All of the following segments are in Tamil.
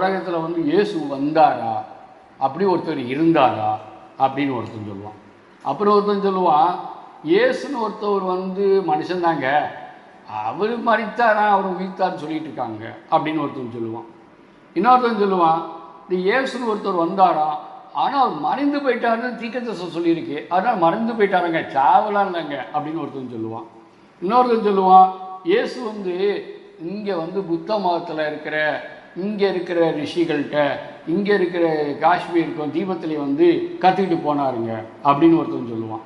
உலகத்தில் வந்து இயேசு வந்தாரா? அப்படி ஒருத்தர் இருந்தாரா? அப்படின்னு ஒருத்தன் சொல்லுவான். அப்புறம் ஒருத்தன் சொல்லுவான் இயேசுன்னு ஒருத்தவர் வந்து மனுஷன்தாங்க அவர் மறித்தாரா அவர் உயிர்த்தார்னு சொல்லிட்டு இருக்காங்க. அப்படின்னு ஒருத்தன் சொல்லுவான். இன்னொருத்தன் சொல்லுவான் இந்த இயேசுன்னு ஒருத்தர் வந்தாரா? ஆனால் அவர் மறைந்து போயிட்டாருன்னு தீக்கத்தசம் சொல்லியிருக்கு. அதனால் மறைந்து போயிட்டாருங்க சாவலாம் இல்லைங்க. அப்படின்னு ஒருத்தன் சொல்லுவான். இன்னொருத்தன் சொல்லுவான் இயேசு வந்து இங்கே வந்து புத்த மதத்தில் இருக்கிற இங்கே இருக்கிற ரிஷிகள்கிட்ட இங்கே இருக்கிற காஷ்மீருக்கும் தீபத்திலே வந்து கற்றுக்கிட்டு போனாருங்க அப்படின்னு ஒருத்தன் சொல்லுவான்.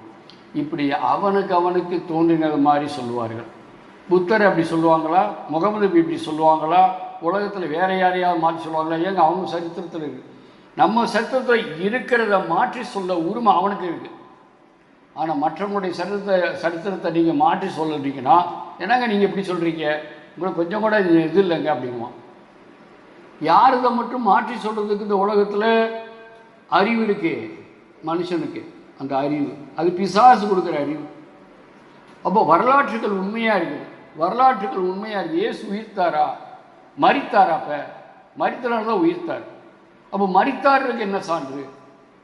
இப்படி அவனுக்கு அவனுக்கு தோன்றினது மாதிரி சொல்லுவார்கள். புத்தர் அப்படி சொல்லுவாங்களா? முகமது இப்படி சொல்லுவாங்களா? உலகத்தில் வேற யாரையாவது மாற்றி சொல்லுவாங்களா? ஏங்க அவங்க சரித்திரத்தில் இருக்கு. நம்ம சரித்திரத்தில் இருக்கிறத மாற்றி சொல்ல உரிமை அவனுக்கு இருக்கு. ஆனால் மற்றவங்களுடைய சரித்திரத்தை சரித்திரத்தை நீங்கள் மாற்றி சொல்லுறீங்கன்னா என்னங்க நீங்கள் எப்படி சொல்கிறீங்க உங்களுக்கு கொஞ்சம் கூட இது இல்லைங்க அப்படிங்குவான். யார் இதை மட்டும் மாற்றி சொல்கிறதுக்கு இந்த உலகத்தில் அறிவு இருக்கு? மனுஷனுக்கு அந்த அறிவு. அது பிசாசு கொடுக்குற அறிவு. அப்போ வரலாற்றுகள் உண்மையாக இருக்குது வரலாற்றுகள் உண்மையாக இருக்குது ஏசு உயிர்த்தாரா? மறித்தாரா அப்போ? மறித்தனால தான் உயிர்த்தார். அப்போ மறித்தாருக்கு என்ன சான்று?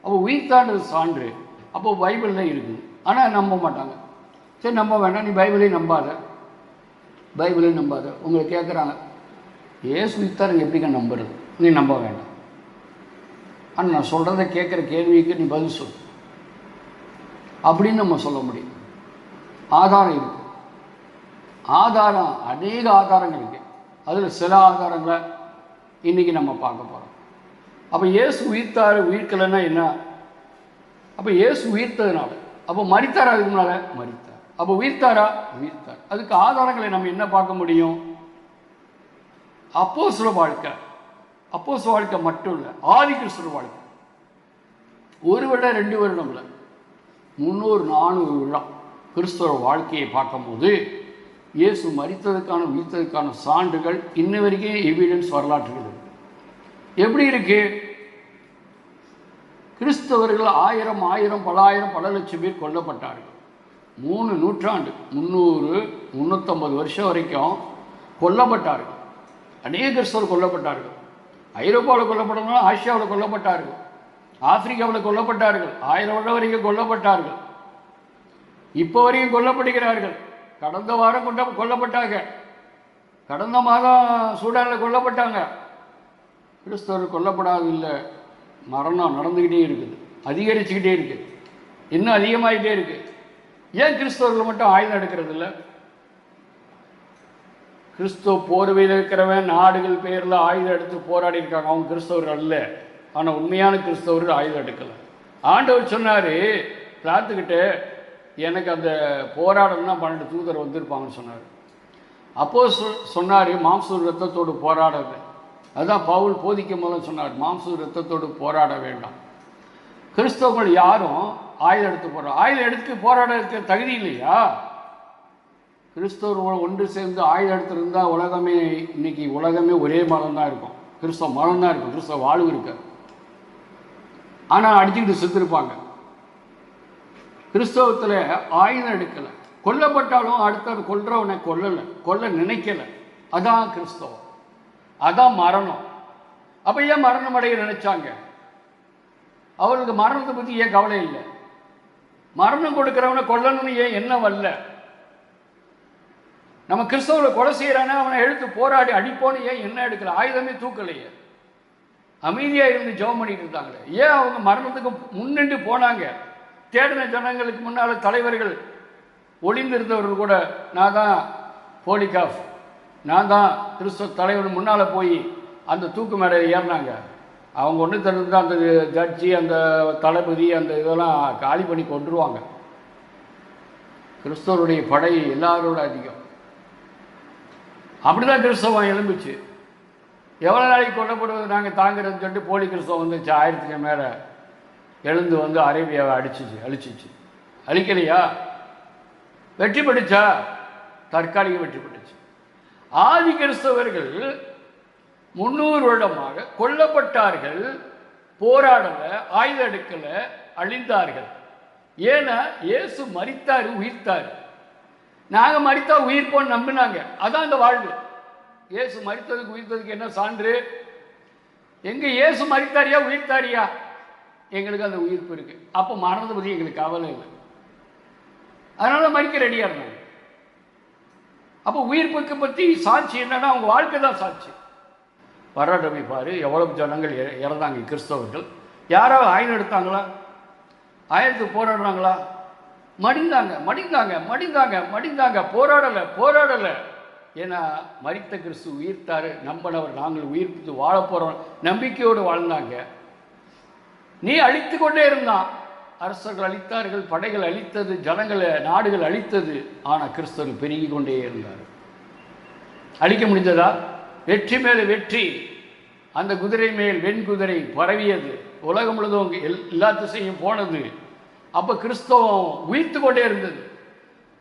அப்போ உயிர்த்தான்றது சான்று. அப்போ பைபிளில் இருக்குது ஆனால் நம்ப மாட்டாங்க. சரி நம்ப வேண்டாம். நீ பைபிளையும் நம்பாத. பைபிளையும் நம்பாத. உங்களை கேட்குறாங்க ஏசு இத்தார் எப்படிங்க நம்புறது? நீ நம்ப வேண்டாம். ஆனால் நான் சொல்கிறத கேட்குற கேள்விக்கு நீ பதில் சொல். அப்படின்னு நம்ம சொல்ல முடியும். ஆதாரம் இருக்குது ஆதாரம் அநேக ஆதாரங்கள் இருக்குது அதில் சில ஆதாரங்களை இன்னைக்கு நம்ம பார்க்க போகிறோம் அப்போ இயேசு உயிர்த்தார் உயிர்க்கலைன்னா என்ன? அப்போ ஏசு உயிர்த்ததுனால. அப்போ மறித்தாரா அதுக்கு முன்னால் மறித்தார் அப்போ உயிர்த்தாரா? உயிர்த்தார். அதுக்கு ஆதாரங்களை நம்ம என்ன பார்க்க முடியும்? அப்போ சில வாழ்க்கை. அப்போ வாழ்க்கை மட்டும் இல்லை ஆதி கிறிஸ்துவ வாழ்க்கை. ஒரு வருடம் ரெண்டு வருடம் இல்லை முந்நூறு நானூறு வருடம் கிறிஸ்தவ வாழ்க்கையை பார்க்கும்போது இயேசு மறித்ததுக்கான உயிர்த்ததுக்கான சான்றுகள் இன்ன வரைக்கும் எவிடன்ஸ் வரலாற்றுகள் இருக்கு எப்படி இருக்கு? கிறிஸ்தவர்கள் ஆயிரம் ஆயிரம் பல ஆயிரம் பல லட்சம் பேர் கொல்லப்பட்டார்கள். மூணு நூற்றாண்டு முந்நூறு முந்நூற்றம்பது வருஷம் வரைக்கும் கொல்லப்பட்டார்கள். அநேக கிறிஸ்தவர் கொல்லப்பட்டார்கள். ஐரோப்பாவில் கொல்லப்பட்டவங்க ஆசியாவில் கொல்லப்பட்டார்கள். ஆப்பிரிக்காவில் கொல்லப்பட்டார்கள். ஆயிரம் வருடம் வரைக்கும் கொல்லப்பட்டார்கள். இப்போ வரைக்கும் கொல்லப்படுகிறார்கள். கடந்த வாரம் கொண்ட கொல்லப்பட்டாங்க. கடந்த மாதம் சூடானில் கொல்லப்பட்டாங்க. கிறிஸ்தவர் கொல்லப்படாதில்லை மரணம் நடந்துக்கிட்டே இருக்குது. அதிகரிச்சுக்கிட்டே இருக்குது. இன்னும் அதிகமாகிட்டே இருக்குது. ஏன் கிறிஸ்தவர்கள் மட்டும் ஆயுதம் எடுக்கிறது இல்லை கிறிஸ்துவ போர்வையில் இருக்கிறவன் நாடுகள் பேரில் ஆயுதம் எடுத்து போராடி இருக்காங்க. அவங்க கிறிஸ்தவர்கள் அல்ல. ஆனால் உண்மையான கிறிஸ்தவர்கள் ஆயுதம் எடுக்கலை. ஆண்டவர் சொன்னார் பிரார்த்துக்கிட்டு எனக்கு அந்த போராடணும்னா பன்னெண்டு தூதர் வந்திருப்பாங்கன்னு சொன்னார். அப்போ சொன்னார் மாம்ச ரத்தத்தோடு போராடாது. அதுதான் பவுல் போதிக்கும் போது சொன்னார் மாம்ச ரத்தத்தோடு போராட வேண்டாம். கிறிஸ்தவர்கள் யாரும் ஆயுதம் எடுத்து போகிறோம் ஆயுதம் எடுத்து போராடுறதுக்கு தகுதி இல்லையா? கிறிஸ்தவர்கள் ஒன்று சேர்ந்து ஆயுதம் எடுத்திருந்தா உலகமே இன்னைக்கு உலகமே ஒரே மரம் தான் இருக்கும். கிறிஸ்தவ மரம் தான் இருக்கும். கிறிஸ்தவ வாழ்வு இருக்கு. ஆனால் அடிச்சுக்கிட்டு செத்துருப்பாங்க. கிறிஸ்தவத்தில் ஆயுதம் எடுக்கலை. கொல்லப்பட்டாலும் அடுத்தவர் கொல்றவனை கொல்லலை. கொல்ல நினைக்கலை. அதான் கிறிஸ்தவம். அதான் மரணம். அப்போ ஏன் மரணம் அடைய நினைச்சாங்க? அவர்களுக்கு மரணத்தை பற்றி ஏன் கவலை இல்லை? மரணம் கொடுக்குறவனை கொல்லணும்னு ஏன் என்ன வரல? நம்ம கிறிஸ்தவரை கொலை செய்கிறானே அவனை எடுத்து போராடி அடிப்போன்னு ஏன் என்ன எடுக்கல? ஆயுதமே தூக்கலையே. அமைதியாக இருந்து ஜெபம் பண்ணிட்டு இருந்தாங்களே ஏன் அவங்க மரணத்துக்கு முன்னின்று போனாங்க? தேடின ஜனங்களுக்கு முன்னால் தலைவர்கள் ஒளிந்திருந்தவர்கள் கூட நான் தான் போலிகாஃப் நான் தான் கிறிஸ்தவ தலைவர் முன்னால் போய் அந்த தூக்கு மேடை ஏறினாங்க. அவங்க ஒன்று தெரிஞ்சு அந்த ஜட்ஜி அந்த தளபதி அந்த இதெல்லாம் காலி பண்ணி கொண்டுருவாங்க கிறிஸ்தவருடைய படை எல்லாரோட அதிகம். அப்படிதான் கிறிஸ்தவம் எழும்புச்சு. எவ்வளோ நாளைக்கு கொல்லப்படுவது? நாங்கள் தாங்கிறதுன்னு சொல்லிட்டு போலி கிறிஸ்தவம் வந்துச்சு. ஆயிரத்துக்கு மேலே எழுந்து வந்து அரேபியாவை அடிச்சிச்சு அழிச்சிச்சு. அழிக்கலையா? வெற்றி படிச்சா தற்காலிக வெற்றி பெற்றுச்சு. ஆதி கிறிஸ்தவர்கள் முன்னூறு வருடமாக கொல்லப்பட்டார்கள் போராடல ஆயுத எடுக்கலை அழிந்தார்கள். ஏன்னா இயேசு மறித்தார் உயிர்த்தாரு. நாங்கள் மறித்தா உயிர் போன்னு நம்பினாங்க. அதான் அந்த வாழ்வு. இயேசு மறித்ததுக்கு உயிர்த்ததுக்கு என்ன சான்று? எங்கே இயேசு மறித்தாரியா உயிர்த்தாரியா? எங்களுக்கு அந்த உயிர்ப்பு இருக்கு. அப்போ மரணத்தை பற்றி எங்களுக்கு கவலை இல்லை. அதனால மறிக்க ரெடியாக இருந்தாங்க. அப்போ உயிர்ப்புக்கு பற்றி சாட்சி என்னன்னா அவங்க வாழ்க்கை தான் சாட்சி. வரடமை பாரு எவ்வளவு ஜனங்கள் இற- இறந்தாங்க கிறிஸ்தவர்கள். யாராவது ஆயுதம் எடுத்தாங்களா? ஆயுதத்துக்கு போராடுறாங்களா? மடிந்தாங்க மடிந்தாங்க மடிந்தாங்க மடிந்தாங்க. போராடலை போராடலை. ஏன்னா மறித்த கிறிஸ்து உயிர்த்தார். நம்பினவர் நாங்கள் உயிர்ப்பித்து வாழ போகிறோம் நம்பிக்கையோடு வாழ்ந்தாங்க. நீ அழித்து கொண்டே இருந்தான். அரசர்கள் அழித்தார்கள் படைகள் அழித்தது ஜனங்களை நாடுகள் அழித்தது. ஆனால் கிறிஸ்தவர் பெருகி கொண்டே இருந்தார். அழிக்க முடிந்ததா வெற்றி மேலே வெற்றி. அந்த குதிரை மேல் வெண்குதிரை பரவியது. உலகம் முழுதும் எல்- எல்லா திசையும் போனது. அப்போ கிறிஸ்தவம் உயிர்த்து கொண்டே இருந்தது.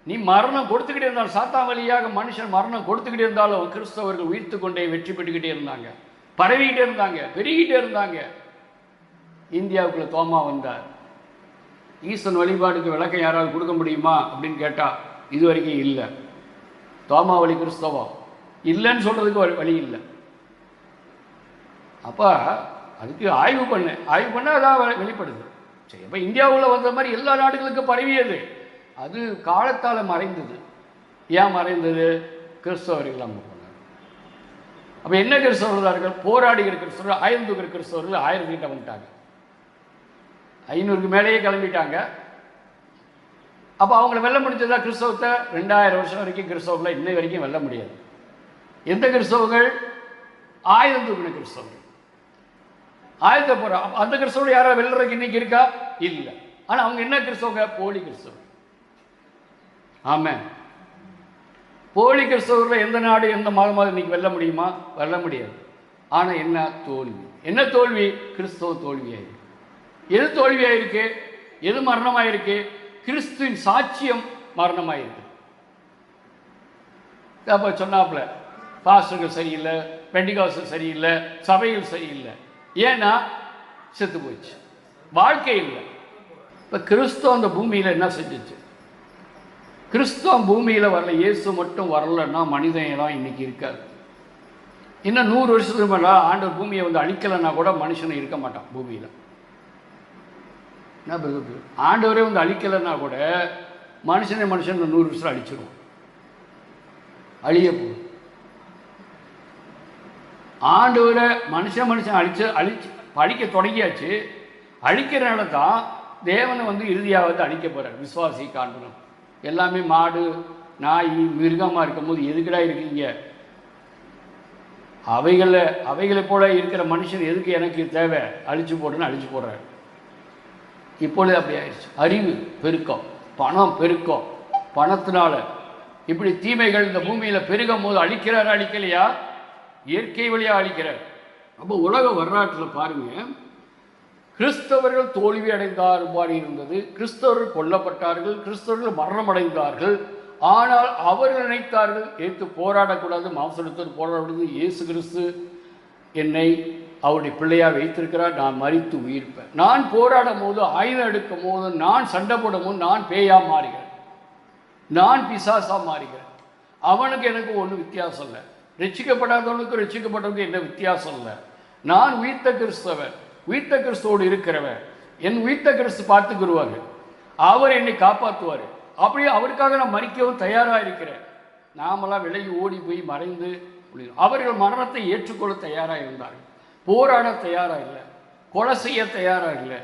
நீ மரணம் கொடுத்துக்கிட்டே இருந்தாலும் சாத்தா வழியாக மனுஷன் மரணம் கொடுத்துக்கிட்டே இருந்தாலும் கிறிஸ்தவர்கள் உயிர்த்து கொண்டே வெற்றி பெற்றுக்கிட்டே இருந்தாங்க. பரவிக்கிட்டே இருந்தாங்க பெருகிட்டே இருந்தாங்க. இந்தியாவுக்குள்ள தோமா வந்தார். ஈசன் வழிபாடுக்கு விளக்கம் யாராவது கொடுக்க முடியுமா அப்படின்னு கேட்டால் இது வரைக்கும் இல்லை. தோமா வழி கிறிஸ்தவம். இல்லைன்னு சொல்கிறதுக்கு வழி வழி இல்லை. அப்போ அதுக்கு ஆய்வு பண்ணு. ஆய்வு பண்ண அதான் வெளிப்படுது. சரி அப்போ இந்தியாவில் வந்த மாதிரி எல்லா நாடுகளுக்கும் பரவியது அது. காலத்தால் மறைந்தது. ஏன் மறைந்தது? கிறிஸ்தவர்கள் அங்கே போனார் அப்போ என்ன கிறிஸ்தவர்களார்கள் போராடுகிற கிறிஸ்தவர்கள் ஆயிரம் தூக்கிற கிறிஸ்தவர்கள் ஆயிரம் கிட்ட வந்துட்டாங்க ஐநூறுக்கு மேலேயே கிளம்பிட்டாங்க. அப்போ அவங்கள வெல்ல முடிஞ்சதா கிறிஸ்தவத்தை? ரெண்டாயிரம் வருஷம் வரைக்கும் கிறிஸ்தவங்களை இன்னை வரைக்கும் வெல்ல முடியாது. எந்த கிறிஸ்தவர்கள்? ஆயிரம் தூக்கின கிறிஸ்தவர்கள். ஆயத்த போற. அந்த கிறிஸ்தவர்கள் யாராவது வெல்றதுக்கு இன்னைக்கு இருக்கா? இல்லை. ஆனா அவங்க என்ன கிறிஸ்தவங்க? போலி கிறிஸ்தவர்கள். ஆமென். போலி கிறிஸ்தவர்கள் எந்த நாடு எந்த மாதமாக இன்னைக்கு வெல்ல முடியுமா? வெல்ல முடியாது. ஆனா என்ன தோல்வி? என்ன தோல்வி? கிறிஸ்தவ தோல்வியாயிருக்கு. எது தோல்வியாயிருக்கு? எது மரணமாயிருக்கு? கிறிஸ்துவின் சாட்சியம் மரணமாயிருக்கு. அப்போ சொன்னாப்புல பாஸ்டர்கள் சரியில்லை பெண்டிகாசல் சரியில்லை சபையில் சரியில்லை. ஏன்னா செத்து போச்சு வாழ்க்கை இல்லை. இப்போ கிறிஸ்துவ அந்த பூமியில் என்ன செஞ்சிச்சு? கிறிஸ்துவம் பூமியில் வரல இயேசு மட்டும் வரலன்னா மனிதன் எல்லாம் இன்றைக்கி இருக்காது இன்னும் நூறு வருஷத்துக்கு மேலே ஆண்டவர் பூமியை வந்து அழிக்கலைன்னா கூட மனுஷன் இருக்க மாட்டான் பூமியில். என்ன ஆண்டவரே வந்து அழிக்கலைன்னா கூட மனுஷனை மனுஷன் நூறு வருஷம் அழிச்சிருவோம் அழிய போகுது. ஆண்டவரை மனுஷன் மனுஷன் அழிச்சு அழிச்சு அழிக்க தொடங்கியாச்சு. அழிக்கிறனால தான் தேவனை வந்து இறுதியாக வந்து அழிக்க போகிறார் விஸ்வாசி காண்பணும். எல்லாமே மாடு நாய் மிருகமாக இருக்கும்போது எதுக்குடா இருக்கீங்க? அவைகளை அவைகளை போல இருக்கிற மனுஷன் எதுக்கு எனக்கு தேவை? அழிச்சு போடுன்னு அழிச்சு போடுறாரு. இப்பொழுது அப்படி ஆயிடுச்சு. அறிவு பெருக்கம் பணம் பெருக்கம். பணத்தினால இப்படி தீமைகள் இந்த பூமியில் பெருகும் போது அழிக்கிறாரா அழிக்கலையா? இயற்கை வழியா அழிக்கிறார். அப்போ உலக வரலாற்றில் பாருங்க கிறிஸ்தவர்கள் தோல்வி அடைந்தார் மாதிரி இருந்தது. கிறிஸ்தவர்கள் கொல்லப்பட்டார்கள் கிறிஸ்தவர்கள் மரணம் அடைந்தார்கள் ஆனால் அவர்கள் நினைத்தார்கள் ஏற்று போராடக்கூடாது மாம்சடுத்தர் போராடக்கூடாது இயேசு கிறிஸ்து என்னை அவருடைய பிள்ளையாக வைத்திருக்கிறார் நான் மறித்து உயிர்ப்பேன். நான் போராடும் போது ஆயுதம் எடுக்கும் போது நான் சண்டை போடும் போது நான் பேயா மாறுகிறேன். நான் பிசாசா மாறுகிறேன். அவனுக்கு எனக்கு ஒன்றும் வித்தியாசம் இல்லை. ரசிக்கப்படாதவனுக்கும் ரசிக்கப்பட்டவனுக்கும் என்ன வித்தியாசம் இல்லை. நான் உயிர்த்த கிறிஸ்தவன். உயிர்த்த கிறிஸ்துவோடு இருக்கிறவன். என் உயிர்த்த கிறிஸ்து பார்த்துக்கிடுவார் அவர் என்னை காப்பாற்றுவார் அப்படியே அவருக்காக நான் மறிக்கவும் தயாராக இருக்கிறேன். நாமெல்லாம் விலகி ஓடி போய் மறைந்து அவர்கள் மரணத்தை ஏற்றுக்கொள்ள தயாராக இருந்தார்கள் போராட தயாராக இல்லை. கொலை செய்ய தயாராக இல்லை.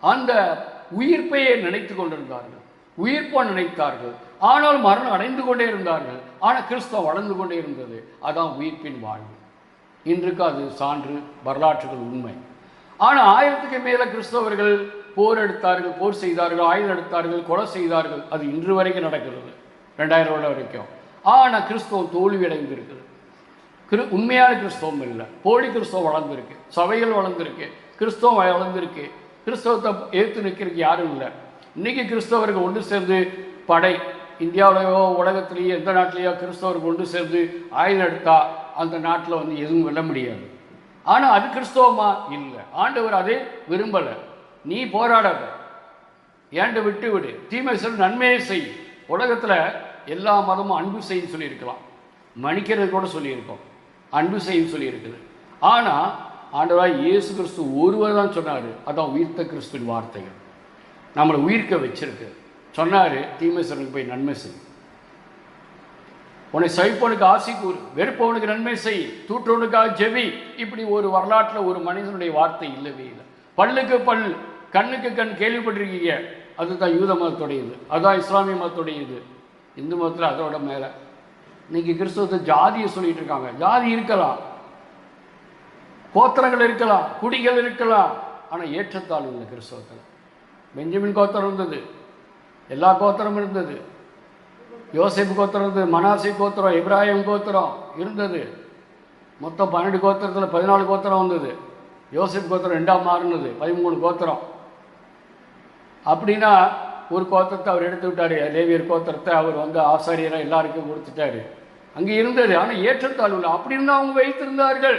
அந்த உயிர்ப்பையே நினைத்து கொண்டிருந்தார்கள். உயிர்ப்பை நினைத்தார்கள். ஆனால் மரணம் அடைந்து கொண்டே இருந்தார்கள். ஆனால் கிறிஸ்தவம் வளர்ந்து கொண்டே இருந்தது. அதான் உயிர்ப்பின் வாழ்வு. இன்றுக்கு அது சான்று வரலாற்றுகள் உண்மை. ஆனால் ஆயிரத்துக்கு மேலே கிறிஸ்தவர்கள் போர் எடுத்தார்கள் போர் செய்தார்கள் ஆயுதம் எடுத்தார்கள் கொலை செய்தார்கள். அது இன்று வரைக்கும் நடக்கிறது. ரெண்டாயிரம் வருடம் வரைக்கும். ஆனால் கிறிஸ்தவம் தோல்வி அடைந்திருக்குது கிரு உண்மையான கிறிஸ்தவம் இல்லை. போலி கிறிஸ்தவம் வளர்ந்துருக்கு. சபைகள் வளர்ந்துருக்கு. கிறிஸ்தவம் வளர்ந்துருக்கு. கிறிஸ்தவத்தை ஏற்று நிற்கிறதுக்கு யாரும் இல்லை. இன்றைக்கி கிறிஸ்தவர்கள் ஒன்று சேர்ந்து படை. இந்தியாவிலேயோ உலகத்திலேயோ எந்த நாட்டிலேயோ கிறிஸ்தவர்கள் ஒன்று சேர்ந்து ஆயுதம் எடுத்தா அந்த நாட்டில் வந்து எதுவும் வெல்ல முடியாது. ஆனால் அது கிறிஸ்தவமா? இல்லை. ஆண்டவர் அதை விரும்பலை. நீ போராடாத. ஏண்டு விட்டு விடு. தீமை செல் நன்மையை செய். உலகத்தில் எல்லா மதமும் அன்பு செய்யும் சொல்லியிருக்கலாம். மன்னிக்கிறது கூட சொல்லியிருக்கோம். அன்பு செய்யும் சொல்லியிருக்குது. ஆனால் ஆண்டவராக இயேசு கிறிஸ்து ஒருவர் தான் சொன்னார். அதான் உயிர்த்த கிறிஸ்துவின் வார்த்தைகள். நம்மளை உயிர்க்க வச்சிருக்கு. சொன்னார் தீமேஸ்வரனுக்கு போய் நன்மை செய். உன்னை சவிப்பவனுக்கு ஆசை கூறு வெறுப்பவனுக்கு நன்மை செய். தூற்றவனுக்காக ஜெவி இப்படி ஒரு வரலாற்றில் ஒரு மனிதனுடைய வார்த்தை இல்லவே இல்லை. பல்லுக்கு பல் கண்ணுக்கு கண் கேள்விப்பட்டிருக்கீங்க. அதுதான் யூத மதத்துடையது. அதுதான் இஸ்லாமிய மதத்துடையது. இந்து மதத்தில் அதோட மேலே. இன்னைக்கு கிறிஸ்தவத்தை ஜாதியை சொல்லிட்டு இருக்காங்க. ஜாதி இருக்கலாம். கோத்திரங்கள் இருக்கலாம். குடிகள் இருக்கலாம். ஆனால் ஏற்றத்தாழ்வு இல்லை கிறிஸ்தவத்தில் பெஞ்சமின் கோத்திரம் இருந்தது. எல்லா கோத்திரமும் இருந்தது. யோசிப் கோத்திரம் இருந்தது மனாசி கோத்திரம் இப்ராஹிம் கோத்திரம் இருந்தது. மொத்தம் பன்னெண்டு கோத்திரத்தில் பதினாலு கோத்திரம் வந்தது. யோசிப் கோத்திரம் ரெண்டாம் மாறினது பதிமூணு கோத்திரம். அப்படின்னா ஒரு கோத்திரத்தை அவர் எடுத்து விட்டார். லேவியர் கோத்திரத்தை அவர் வந்து ஆசாரியராக எல்லாருக்கும் கொடுத்துட்டாரு. அங்கே இருந்தது ஆனால் ஏற்றத்தாழ்வு இல்லை. அப்படி இருந்தால் அவங்க வைத்திருந்தார்கள்.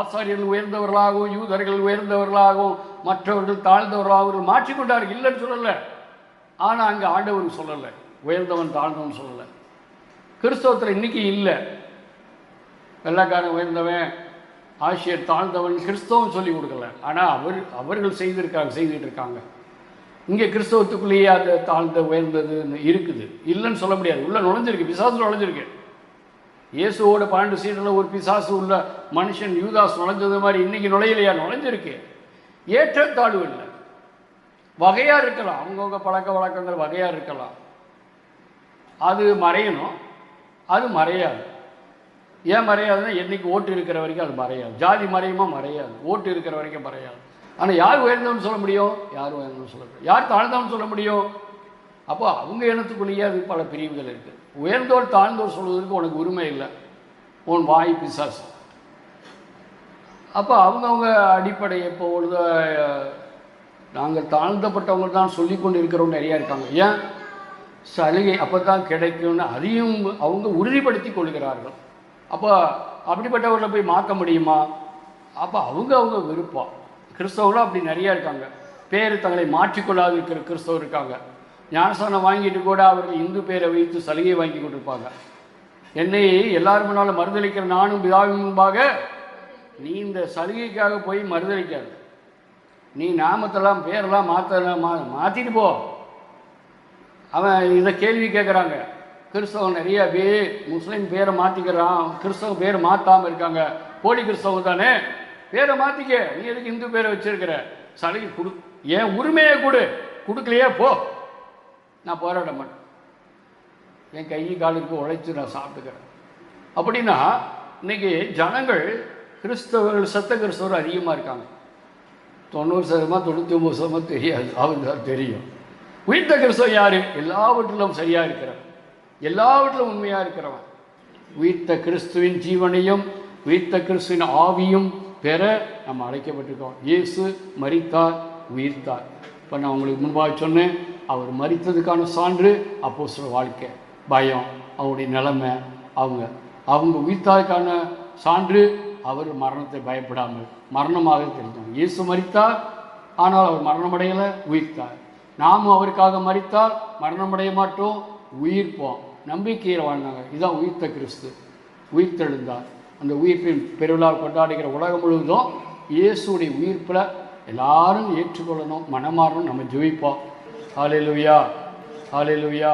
ஆசாரியர்கள் உயர்ந்தவர்களாகவும் யூதர்கள் உயர்ந்தவர்களாகவும் மற்றவர்கள் தாழ்ந்தவர்களாகவும் மாற்றிக்கொண்டார்கள். இல்லைன்னு சொல்லலை. ஆனால் அங்கே ஆண்டவர் சொல்லலை. உயர்ந்தவன் தாழ்ந்தவன் சொல்லலை. கிறிஸ்தவத்தில் இன்னைக்கு இல்லை. வெள்ளக்காரன் உயர்ந்தவன் ஆசிரியர் தாழ்ந்தவன் கிறிஸ்தவம் சொல்லி கொடுக்கல. ஆனால் அவர் அவர்கள் செய்திருக்காங்க செய்துட்டு இருக்காங்க. இங்கே கிறிஸ்தவத்துக்குள்ளேயே அந்த தாழ்ந்த உயர்ந்தது இருக்குது. இல்லைன்னு சொல்ல முடியாது. உள்ள நுழைஞ்சிருக்கு. விசாசத்தில் நுழைஞ்சிருக்கு. இயேசுவோட பன்னெண்டு சீட்டில் ஒரு பிசாசு உள்ள மனுஷன் யூதாஸ் நுழைஞ்சது மாதிரி இன்னைக்கு நுழையிலையா? நுழைஞ்சிருக்கு. ஏற்றத்தாழ்வு இல்லை. வகையாக இருக்கலாம். அவங்கவுங்க பழக்க வழக்கங்கள் வகையாக இருக்கலாம். அது மறையணும். அது மறையாது. ஏன் மறையாதுன்னா என்னைக்கு ஓட்டு இருக்கிற வரைக்கும் அது மறையாது. ஜாதி மறையுமா? மறையாது. ஓட்டு இருக்கிற வரைக்கும் மறையாது. ஆனால் யார் உயர்ந்தோம்னு சொல்ல முடியும்? யார் உயர்ந்தவன் சொல்ல முடியும்? யார் தாழ்ந்தவன் சொல்ல முடியும்? அப்போ அவங்க இனத்துக்குள்ளேயே அது பல பிரிவுகள் இருக்குது உயர்ந்தோர் தாழ்ந்தோர் சொல்வதற்கு உனக்கு உரிமை இல்லை. உன் வாய் பிசாசு. அப்போ அவங்கவுங்க அடிப்படை இப்போ பொழுது நாங்கள் தாழ்ந்தப்பட்டவங்க தான் சொல்லி கொண்டு இருக்கிறவங்க நிறையா இருக்காங்க. ஏன்? சலுகை அப்போ தான் கிடைக்கும்னு அதையும் அவங்க உறுதிப்படுத்தி கொள்கிறார்கள். அப்போ அப்படிப்பட்டவர்களை போய் மாற்ற முடியுமா? அப்போ அவங்க அவங்க விருப்பம். கிறிஸ்தவர்களும் அப்படி நிறையா இருக்காங்க. பேர் தங்களை மாற்றிக்கொள்ளாது இருக்கிற கிறிஸ்தவர் இருக்காங்க. ஞானஸ்தானம் வாங்கிட்டு கூட அவர்கள் இந்து பேரை வைத்து சலுகை வாங்கி கொண்டிருப்பாங்க என்னை எல்லாரும் முன்னாலும் மறுதளிக்கிற நானும் பிதாவின் முன்பாக நீ இந்த சலுகைக்காக போய் மறுதளிக்காது. நீ நாமத்தெல்லாம் பேரெல்லாம் மாற்ற மா மாற்றிட்டு போ. அவன் இதை கேள்வி கேட்குறாங்க கிறிஸ்தவன் நிறைய பேர் முஸ்லீம் பேரை மாற்றிக்கிறான் கிறிஸ்தவ பேரை மாற்றாமல் இருக்காங்க. போலி கிறிஸ்தவம் தானே? பேரை மாற்றிக்க நீ எதுக்கு இந்து பேரை வச்சிருக்கிற? சலுகை கொடு. ஏன் உரிமையை கொடு. கொடுக்கலையே போ. நான் போராட மாட்டேன். என் கை காலுக்கு உழைச்சி நான் சாப்பிட்டுக்கிறேன். அப்படின்னா இன்னைக்கு ஜனங்கள் கிறிஸ்தவர்கள் சத்த கிறிஸ்தவர் அதிகமாக இருக்காங்க. தொண்ணூறு சதமாக தொண்ணூற்றி ஒம்பது சதமாக தெரியாது. அவங்க தெரியும். உயிர்த்த கிறிஸ்தவன் யார்? எல்லாவற்றிலும் சரியாக இருக்கிறவன். எல்லாவற்றிலும் உண்மையாக இருக்கிறவன். உயிர்த்த கிறிஸ்துவின் ஜீவனையும் உயிர்த்த கிறிஸ்துவின் ஆவியும் பெற நம்ம அழைக்கப்பட்டிருக்கோம். இயேசு மரித்தார் உயிர்த்தார். இப்போ நான் உங்களுக்கு முன்பாக சொன்னேன் அவர் மறித்ததுக்கான சான்று அப்போ சில வாழ்க்கை. பயம் அவருடைய நிலைமை அவங்க அவங்க உயிர்த்தாருக்கான சான்று அவர் மரணத்தை பயப்படாமல் மரணமாக தெரிஞ்சாங்க இயேசு மறித்தார் ஆனால் அவர் மரணமடையலை உயிர்த்தார். நாமும் அவருக்காக மறித்தால் மரணமடைய மாட்டோம் உயிர்ப்போம். நம்பிக்கையில் வாழ்ந்தாங்க. இதுதான் உயிர்த்த கிறிஸ்து. உயிர்த்தெழுந்தார். அந்த உயிர்ப்பின் பெருவிழா கொண்டாடுகிற உலகம் முழுவதும் இயேசுடைய உயிர்ப்பில் எல்லாரும் ஏற்றுக்கொள்ளணும் மனமாறணும் நம்ம ஜெயிப்போம் ஹாலே லூயா ஹாலே லூயா